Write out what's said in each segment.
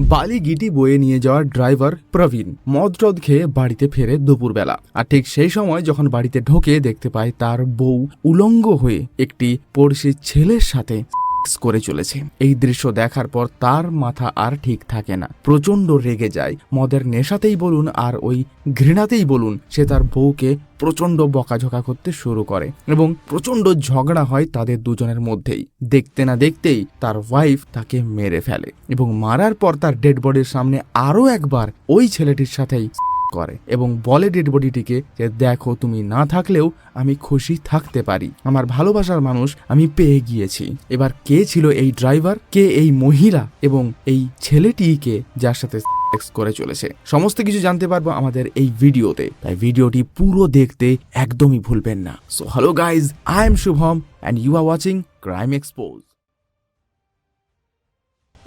বালি গিটি বয়ে নিয়ে যাওয়ার ড্রাইভার প্রবীণ। মদ টদ খেয়ে বাড়িতে ফেরে দুপুরবেলা। আর ঠিক সেই সময় যখন বাড়িতে ঢোকে দেখতে পায় তার বউ উলঙ্গ হয়ে একটি পড়শির ছেলের সাথে সেক্স করে চলেছে। এই দৃশ্য দেখার পর তার মাথা আর ঠিক থাকে না। প্রচণ্ড রেগে যায়। মদের নেশাতেই বলুন আর ওই ঘৃণাতেই বলুন, সে তার বউকে প্রচণ্ড বকাঝকা করতে শুরু করে এবং প্রচণ্ড ঝগড়া হয় তাদের দুজনের মধ্যেই। দেখতে না দেখতেই তার ওয়াইফ তাকে মেরে ফেলে এবং মারার পর তার ডেড বডির সামনে আরও একবার ওই ছেলেটির সাথেই করে এবং বলে ডেড বডিটিকে যে, দেখো, তুমি না থাকলেও আমি খুশি থাকতে পারি। আমার ভালোবাসার মানুষ আমি পেয়ে গিয়েছি। এবার কে ছিল এই ড্রাইভার কে এই মহিলা? এবং এই ছেলেটিকে যার সাথে করে চলেছে? সমস্ত কিছু জানতে পারব আমাদের এই ভিডিওতে। তাই ভিডিওটি পুরো দেখতে একদমই ভুলবেন না। So hello guys I am Shubham and you are watching Crime Expose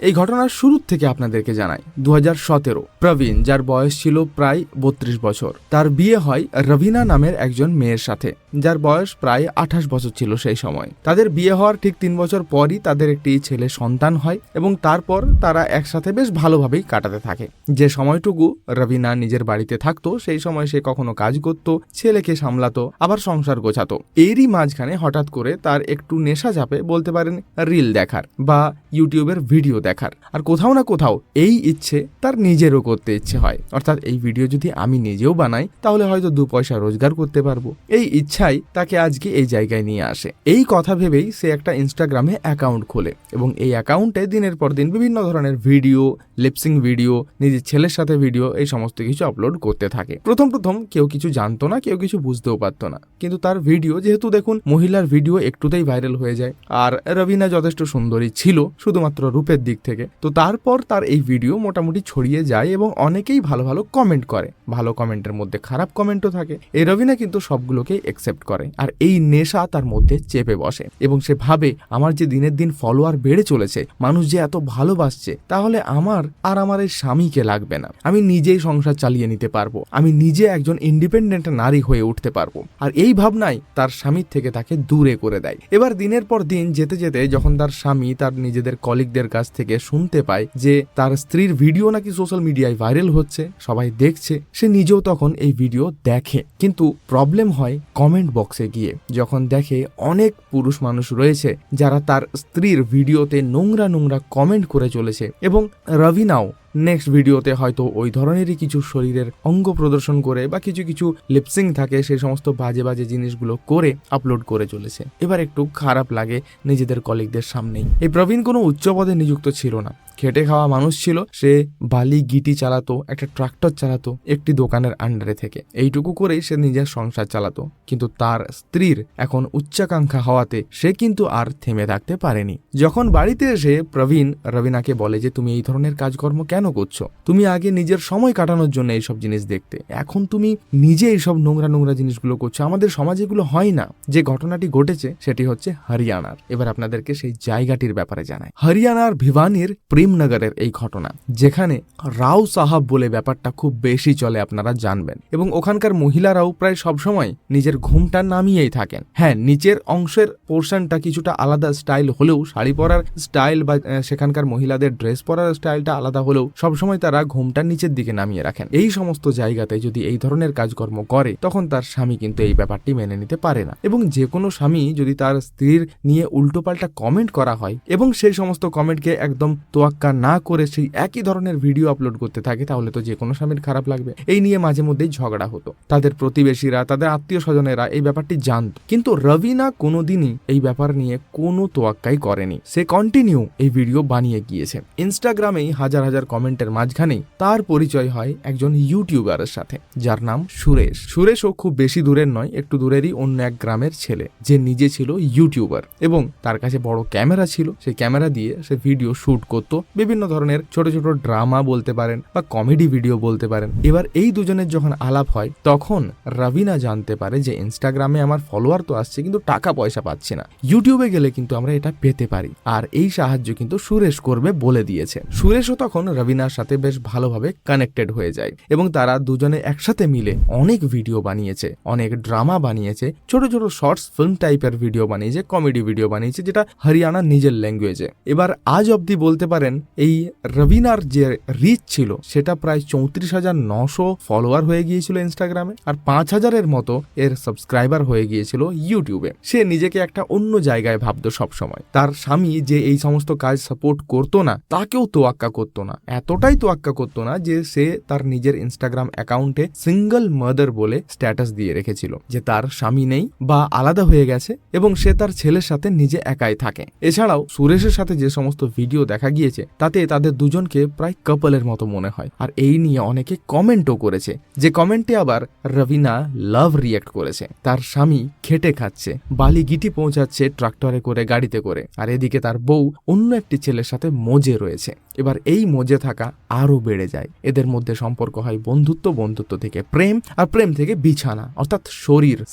এই ঘটনার শুরুর থেকে আপনাদেরকে জানাই দু সতেরো, প্রবীণ, যার বয়স ছিল প্রায় বত্রিশ বছর। তার বিয়ে হয় রবিনা নামের একজন মেয়ের সাথে, যার বয়স প্রায় আঠাশ বছর ছিল সেই সময়। তাদের বিয়ে হওয়ার ঠিক তিন বছর পরই তাদের একটি ছেলে সন্তান হয় এবং তারপর তারা একসাথে বেশ ভালোভাবেই কাটাতে থাকে। যে সময়টুকু রবিনা নিজের বাড়িতে থাকতো, সেই সময় সে কখনো কাজ করত, ছেলেকে সামলাতো, আবার সংসার গোছাতো। এরই মাঝখানে হঠাৎ করে তার একটু নেশা চাপে বলতে পারেন রিল দেখার বা ইউটিউবের ভিডিও দেখার আর কোথাও না কোথাও এই ইচ্ছে তার নিজেরও করতে ইচ্ছে হয়। অর্থাৎ এই ভিডিও যদি আমি নিজেও বানাই, তাহলে হয়তো দু পয়সা রোজগার করতে পারব। এই ইচ্ছাই তাকে আজকে এই জায়গায় নিয়ে আসে। এই কথা ভেবেই সে একটা ইনস্টাগ্রামে অ্যাকাউন্ট খোলে এবং এই অ্যাকাউন্টে দিনের পর দিন বিভিন্ন ধরনের ভিডিও লিপসিং ভিডিও নিজের ছেলের সাথে ভিডিও এই সমস্ত কিছু আপলোড করতে থাকে। প্রথম প্রথম কেউ কিছু জানতো না, কেউ কিছু বুঝতেও পারতো না। কিন্তু তার ভিডিও যেহেতু দেখুন, মহিলার ভিডিও একটুতেই ভাইরাল হয়ে যায়। আর রবিনা যথেষ্ট সুন্দরী ছিল, শুধুমাত্র রূপের দিক থেকে। তো তারপর তার এই ভিডিও মোটামুটি ছড়িয়ে যায় এবং অনেকেই ভালো ভালো কমেন্ট করে। ভালো কমেন্টের মধ্যে খারাপ কমেন্টও থাকে। এই রবিনা কিন্তু সবগুলোকে একসেপ্ট করে। আর এই নেশা তার মধ্যে চেপে বসে। এবং সে ভাবে, আমার যে দিনের দিন ফলোয়ার বেড়ে চলেছে, মানুষ যে এত ভালোবাসছে, তাহলে আমার আর আমার এই স্বামীকে লাগবে না। আমি নিজেই সংসার চালিয়ে নিতে পারব। আমি নিজে একজন ইন্ডিপেন্ডেন্ট নারী হয়ে উঠতে পারব। আর এই ভাবনাই তার স্বামীর থেকে তাকে দূরে করে দেয়। এবার দিনের পর দিন যেতে যেতে যখন তার স্বামী তার নিজেদের কলিগদের কাছ থেকে শুনতে পায় যে তার স্ত্রীর ভিডিও নাকি সোশ্যাল মিডিয়ায় ভাইরাল হচ্ছে, সবাই দেখছে, সে নিজেও তখন এই ভিডিও দেখে। কিন্তু প্রবলেম হয় কমেন্ট বক্সে গিয়ে, যখন দেখে অনেক পুরুষ মানুষ রয়েছে যারা তার স্ত্রীর ভিডিওতে নোংরা নোংরা কমেন্ট করে চলেছে এবং রবিনাও নেক্সট ভিডিওতে হয়তো ওই ধরনেরই কিছু শরীরের অঙ্গ প্রদর্শন করে বা কিছু কিছু লিপসিং থাকে, সেই সমস্ত বাজে বাজে জিনিসগুলো করে আপলোড করে চলেছে। এবার একটু খারাপ লাগে নিজেদের কলিগদের সামনেই। এই প্রবীণ কোনো উচ্চ পদে নিযুক্ত ছিল না। খেটে খাওয়া মানুষ ছিল, সে বালি গিটি চালাতো, একটা ট্রাক্টর চালাতো একটি দোকানের আন্ডারে থেকে। এইটুকু করেই সে নিজের সংসার চালাতো। কিন্তু তার স্ত্রীর এখন উচ্চাকাঙ্ক্ষা হওয়াতে সে কিন্তু আর থেমে থাকতে পারেনি। যখন বাড়িতে এসে প্রবীণ রবিনাকে বলে যে, তুমি এই ধরনের কাজকর্ম কেন করছ? তুমি আগে নিজের সময় কাটানোর জন্য এইসব জিনিস দেখতে। এখন তুমি নিজে এইসব নোংরা নোংরা জিনিসগুলো করছ। আমাদের সমাজে এগুলো হয় না। যে ঘটনাটি ঘটেছে, সেটি হচ্ছে হরিয়ানার। এবার আপনাদেরকে সেই জায়গাটির ব্যাপারে জানায় হরিয়ানার ভিবানির প্রেমনগরের এই ঘটনা, যেখানে রাও সাহাব বলে ব্যাপারটা খুব বেশি চলে আপনারা জানবেন। এবং ওখানকার মহিলারাও প্রায় সবসময় নিজের ঘুমটা নামিয়েই থাকেন। হ্যাঁ নিচের অংশের পোর্শনটা কিছুটা আলাদা স্টাইল হলেও, শাড়ি পরার স্টাইল বা সেখানকার মহিলাদের ড্রেস পরার স্টাইলটা আলাদা হলেও সবসময় তারা ঘুমটা নিচের দিকে নামিয়ে রাখেন। এই সমস্ত জায়গাতে যদি এই ধরনের কাজকর্ম করে, তখন তার স্বামী কিন্তু এই ব্যাপারটি মেনে নিতে পারে না। এবং যে কোনো স্বামী যদি তার স্ত্রীর নিয়ে উল্টোপাল্টা কমেন্ট করা হয়, এবং সেই সমস্ত কমেন্টকে একদম তোয়াক্কা না করে সেই একই ধরনের ভিডিও আপলোড করতে থাকে, তাহলে তো যে কোনো স্বামীর খারাপ লাগবে। এই নিয়ে মাঝে মধ্যেই ঝগড়া হতো। তাদের প্রতিবেশীরা, তাদের আত্মীয় স্বজনেরা এই ব্যাপারটি জানত। কিন্তু রবিনা কোনোদিনই এই ব্যাপার নিয়ে কোনো তোয়াক্কাই করেনি। সে কন্টিনিউ এই ভিডিও বানিয়ে গিয়েছে। ইনস্টাগ্রামেই হাজার হাজার কমেন্টের মাঝখানেই তার পরিচয় হয় একজন ইউটিউবারের সাথে, যার নাম সুরেশ। সুরেশও খুব বেশি দূরের নয়, একটু দূরেরই অন্য এক গ্রামের ছেলে, যে নিজে ছিল ইউটিউবার এবং তার কাছে বড় ক্যামেরা ছিল। সেই ক্যামেরা দিয়ে সে ভিডিও শুট করত বিভিন্ন ধরনের ছোট ছোট ড্রামা বলতে পারেন বা কমেডি ভিডিও বলতে পারেন। এবার এই দুজনের যখন আলাপ হয়, তখন রবিনা জানতে পারে যে ইনস্টাগ্রামে আমার ফলোয়ার তো আসছে, কিন্তু টাকা পয়সা পাচ্ছি না। ইউটিউবে গেলে কিন্তু আমরা এটা পেতে পারি। আর এই সাহায্য কিন্তু সুরেশ করবে বলে দিয়েছে। সুরেশও তখন রবিনার সাথে বেশ ভালোভাবে কানেক্টেড হয়ে যায় এবং তারা দুজনে একসাথে মিলে অনেক ভিডিও বানিয়েছে, অনেক ড্রামা বানিয়েছে, ছোট ছোট শর্টস ফিল্ম টাইপের ভিডিও বানিয়েছে কমেডি ভিডিও বানিয়েছে, যেটা হরিয়ানার নিজের ল্যাঙ্গুয়েজে এবার আজ অবধি বলতে পারেন পারেন এই রবিনার যে রিচ ছিল, সেটা প্রায় চৌত্রিশ হাজার নশো ফলোয়ার হয়ে গিয়েছিল ইনস্টাগ্রামে আর পাঁচ হাজারের মতো এর সাবস্ক্রাইবার হয়ে গিয়েছিল ইউটিউবে সে নিজেকে একটা অন্য জায়গায় ভাবতো সবসময়। তার স্বামী যে এই সমস্ত কাজ সাপোর্ট করতো না, তাকেও তোয়াক্কা করতো না। এতটাই তোয়াক্কা করতো না যে সে তার নিজের ইনস্টাগ্রাম অ্যাকাউন্টে সিঙ্গল মাদার বলে স্ট্যাটাস দিয়ে রেখেছিল। যে তার স্বামী নেই বা আলাদা হয়ে গেছে এবং সে তার ছেলের সাথে নিজে একাই থাকে। এছাড়াও সুরেশের সাথে যে সমস্ত ভিডিও দেখা গিয়েছে তাতে তাদের দুজনকে প্রায় কাপলের মতো মনে হয়। আর এই নিয়ে অনেকে কমেন্টও করেছে। যে কমেন্টে আবার রবিনা লাভ রিয়েক্ট করেছে। তার স্বামী খেটে খাচ্ছে, বালি গিটি পৌঁছাচ্ছে ট্রাক্টরে করে, গাড়িতে করে। আর এদিকে তার বউ অন্য একটি ছেলের সাথে মজে রয়েছে। এবার এই মজে থাকা আরও বেড়ে যায়। এদের মধ্যে সম্পর্ক হয় বন্ধুত্ব বন্ধুত্ব থেকে প্রেম, আর প্রেম থেকে বিছানা, অর্থাৎ শরীর।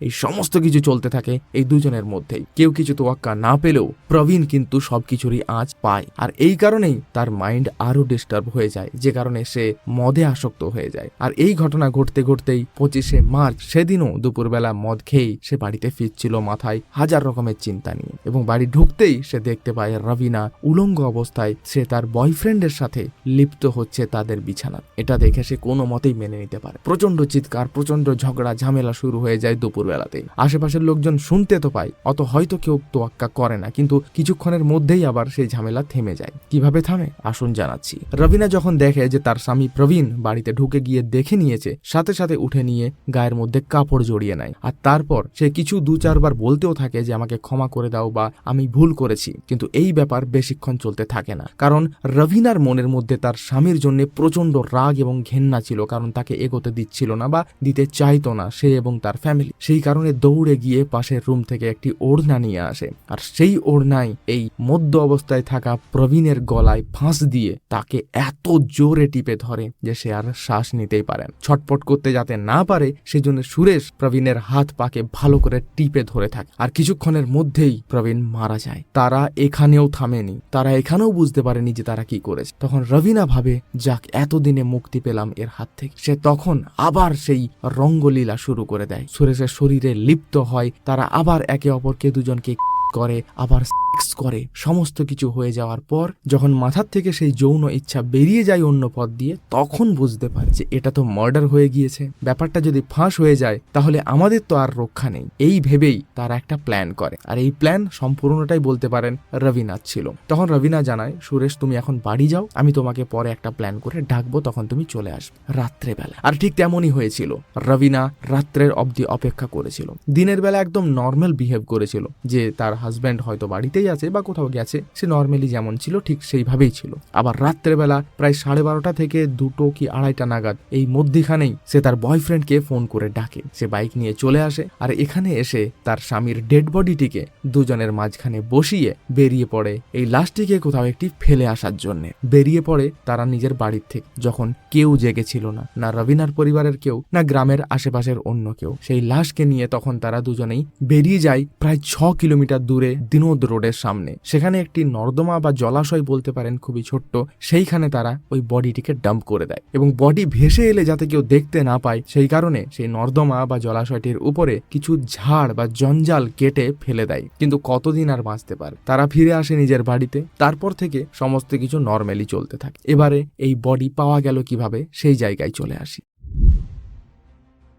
এই সমস্ত কিছু চলতে থাকে এই দুজনের মধ্যেই। কেউ কিছু তোয়াক্কা না পেলেও প্রবীণ কিন্তু সবকিছুরই আঁচ পায়। আর এই কারণেই তার মাইন্ড আরও ডিস্টার্ব হয়ে যায়, যে কারণে সে মদে আসক্ত হয়ে যায়। আর এই ঘটনা ঘটতে ঘটতেই পঁচিশে মার্চ সেদিনও দুপুরবেলা মদ খেয়েই সে বাড়িতে ফিরছিল মাথায় হাজার রকমের চিন্তা নিয়ে এবং বাড়ি ঢুকতেই সে দেখতে পায় রবিনা উলঙ্গ অবস্থায় সে তার বয়ফ্রেন্ডের সাথে লিপ্ত হচ্ছে তাদের বিছানা এটা দেখে সে কোনো মতেই মেনে নিতে পারে। প্রচণ্ড চিৎকার প্রচণ্ড ঝগড়া, ঝামেলা শুরু হয়ে যায় দুপুরবেলাতেই। আশেপাশের লোকজন শুনতে তো পায়, অত হয়তো কেউ তোয়াক্কা করে না, কিন্তু কিছুক্ষণের মধ্যেই আবার সেই ঝামেলা থেমে যায়। কীভাবে থামে? আসুন জানাচ্ছি। রবিনা যখন দেখে যে তার স্বামী প্রবীণ বাড়িতে ঢুকে গিয়ে দেখে নিয়েছে, সাথে সাথে উঠে নিয়ে গায়ের মধ্যে কাপড় জড়িয়ে নেয়। আর তারপর সে কিছু দু চারবার বলতেও থাকে যে, আমাকে ক্ষমা করে দাও বা আমি ভুল করেছি। কিন্তু এই ব্যাপার বেশিক্ষণ চলতে থাকে না। কারণ রবিনার মনের মধ্যে তার স্বামীর জন্য প্রচণ্ড রাগ এবং ঘেন্না ছিল, কারণ তাকে এগোতে দিচ্ছিল না বা দিতে চাইতো না সে এবং তার ফ্যামিলি সেই কারণে দৌড়ে গিয়ে পাশের রুম থেকে একটি ওড়না নিয়ে আসে। আর সেই ওড়নায় এই মধ্য অবস্থায় থাকা প্রবীণের গলায় ফাঁস দিয়ে তাকে এত জোরে টিপে ধরে যে সে আর শ্বাস নিতেই পারেন ছটপট করতে যাতে না পারে, সেজন্য সুরেশ প্রবীণের হাত পাকে ভালো করে টিপে ধরে থাকে। আর কিছুক্ষণের মধ্যেই প্রবীণ মারা যায়। তারা এখানেও থামেনি। তারা এখানেও বুঝতে পারেনি যে তারা কি করেছে। তখন রবিনা ভাবে, যাক, এতদিনে মুক্তি পেলাম এর হাত থেকে। সে তখন আবার সেই রঙ্গলীলা শুরু করে দেয়। সুরেশের শরীরে লিপ্ত হয় তারা আবার একে অপরকে দুজনকে করে, আবার সেক্স করে, সমস্ত কিছু হয়ে যাওয়ার পর যখন মাথার থেকে সেই যৌন ইচ্ছা বেরিয়ে যায় অন্য পথ দিয়ে, তখন বুঝতে পারে যে এটা তো মার্ডার হয়ে গিয়েছে। ব্যাপারটা যদি ফাঁস হয়ে যায়, তাহলে আমাদের তো আর রক্ষা নেই। এই ভেবেই তারা একটা প্ল্যান করে। আর এই প্ল্যান সম্পূর্ণটাই বলতে পারেন রবিনাথ ছিল। তখন রবিনা জানায়, সুরেশ, তুমি এখন বাড়ি যাও। আমি তোমাকে পরে একটা প্ল্যান করে ডাকবো, তখন তুমি চলে আসবে। রাত্রেবেলা। আর ঠিক তেমনই হয়েছিল। রবিনা রাত্রের অবধি অপেক্ষা করেছিল। দিনের বেলা একদম নর্মাল বিহেভ করেছিল যে তার হাজব্যান্ড হয়তো বাড়িতেই আছে বা কোথাও গেছে, সে নর্মালি যেমন ছিল, ঠিক সেইভাবেই ছিল। আবার রাত্রেবেলা প্রায় সাড়ে বারোটা থেকে দুটো কি আড়াইটা নাগাদ এই মধ্যিখানেই সে তার বয়ফ্রেন্ডকে ফোন করে ডাকে। সে বাইক নিয়ে চলে আসে আর এখানে এসে তার স্বামীর ডেড বডিটিকে দুজনের মাঝখানে বসিয়ে বেরিয়ে পড়ে এই লাশটিকে কোথাও একটি ফেলে আসার জন্য। বেরিয়ে পড়ে তারা নিজের বাড়ির থেকে, যখন কেউ জেগেছিল না না রবিনার পরিবারের কেউ, না গ্রামের আশেপাশের অন্য কেউ। সেই লাশকে নিয়ে তখন তারা দুজনেই বেরিয়ে যায় প্রায় ছ কিলোমিটার দূরে দিনোদ রোডের সামনে। সেখানে একটি নর্দমা বা জলাশয় বলতে পারেন খুবই ছোট্ট, সেইখানে তারা ওই বডিটিকে ডাম্প করে দেয় এবং বডি ভেসে এলে যাতে কেউ দেখতে না পায়, সেই কারণে সেই নর্দমা বা জলাশয়টির উপরে কিছু ঝাড় বা জঞ্জাল কেটে ফেলে দেয়। কিন্তু কতদিন আর বাঁচতে পারে? তারা ফিরে আসে নিজের বাড়িতে, তারপর থেকে সমস্ত কিছু নর্মালি চলতে থাকে। এবারে এই বডি পাওয়া গেল কীভাবে? সেই জায়গায় চলে আসি।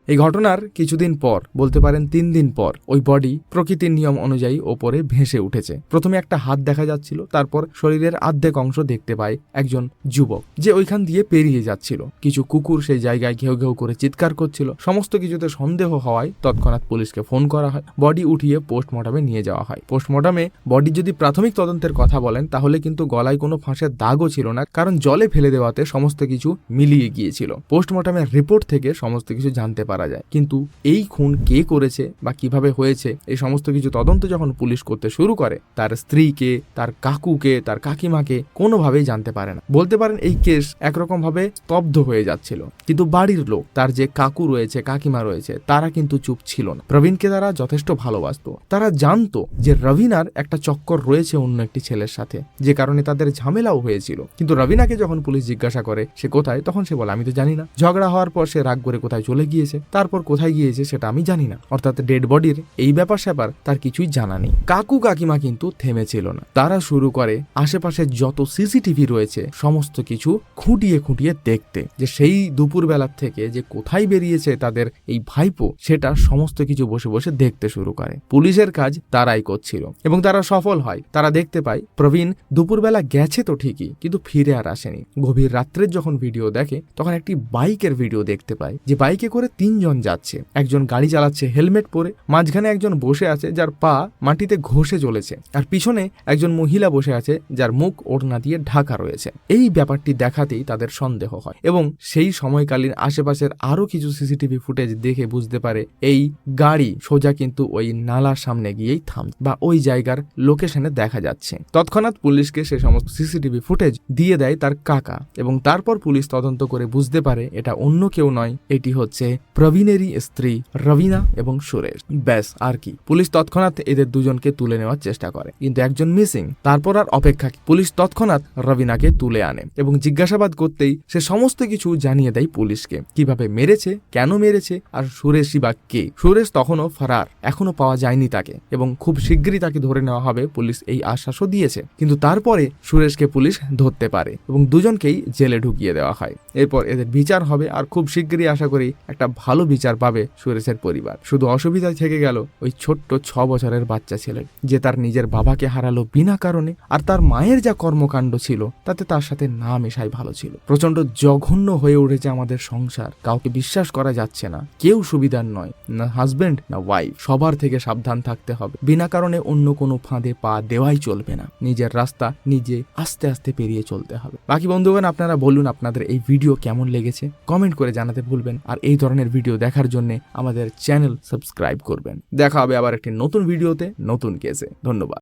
এই ঘটনার কিছুদিন পর, বলতে পারেন তিন দিন পর, ওই বডি প্রকৃতির নিয়ম অনুযায়ী ওপরে ভেসে উঠেছে। প্রথমে একটা হাত দেখা যাচ্ছিল, তারপর শরীরের আর্ধেক অংশ দেখতে পায় একজন যুবক, যে ওইখান দিয়ে পেরিয়ে যাচ্ছিল। কিছু কুকুর সেই জায়গায় ঘেউ ঘেউ করে চিৎকার করছিল। সমস্ত কিছুতে সন্দেহ হওয়ায় তৎক্ষণাৎ পুলিশকে ফোন করা হয়। বডি উঠিয়ে পোস্টমর্টমে নিয়ে যাওয়া হয়। পোস্টমর্টমে বডি যদি প্রাথমিক তদন্তের কথা বলেন, তাহলে কিন্তু গলায় কোনো ফাঁসের দাগও ছিল না, কারণ জলে ফেলে দেওয়াতে সমস্ত কিছু মিলিয়ে গিয়েছিল। পোস্টমর্টমের রিপোর্ট থেকে সমস্ত কিছু জানতে পারা যায়। কিন্তু এই খুন কে করেছে বা কীভাবে হয়েছে, এই সমস্ত কিছু তদন্ত যখন পুলিশ করতে শুরু করে, তার স্ত্রীকে, তার কাকুকে, তার কাকিমাকে কোনোভাবেই জানতে পারে না। বলতে পারেন এই কেস একরকম ভাবে স্তব্ধ হয়ে যাচ্ছিল। কিন্তু বাড়ির লোক, তার যে কাকু রয়েছে, কাকিমা রয়েছে, তারা কিন্তু চুপ ছিল না। প্রবীণকে তারা যথেষ্ট ভালোবাসতো। তারা জানতো যে রবিনার একটা চক্কর রয়েছে অন্য একটি ছেলের সাথে। যে কারণে তাদের ঝামেলাও হয়েছিল। কিন্তু রবিনাকে যখন পুলিশ জিজ্ঞাসা করে, সে কোথায়? তখন সে বলে, আমি তো জানি না। ঝগড়া হওয়ার পর সে রাগ করে কোথায় চলে গিয়েছে। তারপর কোথায় গিয়েছে সেটা আমি জানি না। অর্থাৎ ডেড বডির এই ব্যাপার স্যাপার তার কিছুই জানা নেই। কাকু কাকিমা কিন্তু থেমেছিল না। তারা শুরু করে আশেপাশে যত সিসিটিভি রয়েছে, সমস্ত কিছু খুঁটিয়ে খুঁটিয়ে দেখতে। যে সেই দুপুর বেলার থেকে যে কোথায় বেরিয়েছে তাদের এই ভাইপো, সেটা সমস্ত কিছু বসে বসে দেখতে শুরু করে। পুলিশের কাজ তারাই করছিল। এবং তারা সফল হয়। তারা দেখতে পায়, প্রবীণ দুপুরবেলা গেছে তো ঠিকই, কিন্তু ফিরে আর আসেনি। গভীর রাত্রের যখন ভিডিও দেখে, তখন একটি বাইকের ভিডিও দেখতে পায়। যে বাইকে করে তিনজন যাচ্ছে। একজন গাড়ি চালাচ্ছে, হেলমেট পরে। মাঝখানে একজন বসে আছে, যার পা মাটিতে ঘষে চলেছে আর পিছনে একজন মহিলা বসে আছে, যার মুখ ওড়না দিয়ে ঢাকা রয়েছে। এই ব্যাপারটি দেখাতেই তাদের সন্দেহ হয় এবং সেই সময়কালীন আশেপাশের আরও কিছু সিসিটিভি ফুটেজ দেখে বুঝতে পারে, এই গাড়ি সোজা কিন্তু ওই নালার সামনে গিয়েই থাম বা ওই জায়গার লোকেশনে দেখা যাচ্ছে। তৎক্ষণাৎ পুলিশকে সে সমস্ত সিসিটিভি ফুটেজ দিয়ে দেয় তার কাকা এবং তারপর পুলিশ তদন্ত করে বুঝতে পারে, এটা অন্য কেউ নয়, এটি হচ্ছে প্রবীণেরই স্ত্রী রবিনা এবং সুরেশ। ব্যাস, আর কি। পুলিশ তৎক্ষণাৎ এদের দুজনকে তুলে নেওয়ার চেষ্টা করে। কিন্তু একজন মিসিং, তারপর আর অপেক্ষা পুলিশ তৎক্ষণাৎ রবিনাকে তুলে আনে এবং জিজ্ঞাসাবাদ করতেই সে সমস্ত কিছু জানিয়ে দেয় পুলিশকে। কীভাবে মেরেছে, কেন মেরেছে, আর সুরেশই বা কে? সুরেশ তখনও ফারার এখনও পাওয়া যায়নি তাকে এবং খুব শীঘ্রই তাকে ধরে নেওয়া হবে পুলিশ এই আশ্বাসও দিয়েছে। কিন্তু তারপরে সুরেশকে পুলিশ ধরতে পারে এবং দুজনকেই জেলে ঢুকিয়ে দেওয়া হয়। এরপর এদের বিচার হবে আর খুব শীঘ্রই আশা করি একটা বিচার পাবে সুরেশের পরিবার। শুধু অসুবিধায় থেকে গেল ওই ছোট্ট ছ বছরের বাচ্চা ছেলে, যে তার নিজের বাবাকে হারালো বিনা কারণে আর তার মায়ের যা কর্মকাণ্ড ছিল, তাতে তার সাথে না মেশাই ভালো ছিল। প্রচণ্ড জঘন্য হয়ে উঠেছে আমাদের সংসার, কাউকে বিশ্বাস করা যাচ্ছে না, কেউ সুবিধার নয়, না হাজবেন্ড না ওয়াইফ সবার থেকে সাবধান থাকতে হবে। বিনা কারণে অন্য কোনো ফাঁদে পা দেওয়াই চলবে না। নিজের রাস্তা নিজে আস্তে আস্তে পেরিয়ে চলতে হবে। বাকি বন্ধুগণ, আপনারা বলুন আপনাদের এই ভিডিও কেমন লেগেছে? কমেন্ট করে জানাতে ভুলবেন আর এই ধরনের ভিডিও দেখার জন্য আমাদের চ্যানেল সাবস্ক্রাইব করবেন। দেখা হবে আবার একটি নতুন ভিডিওতে, নতুন কেসে ধন্যবাদ।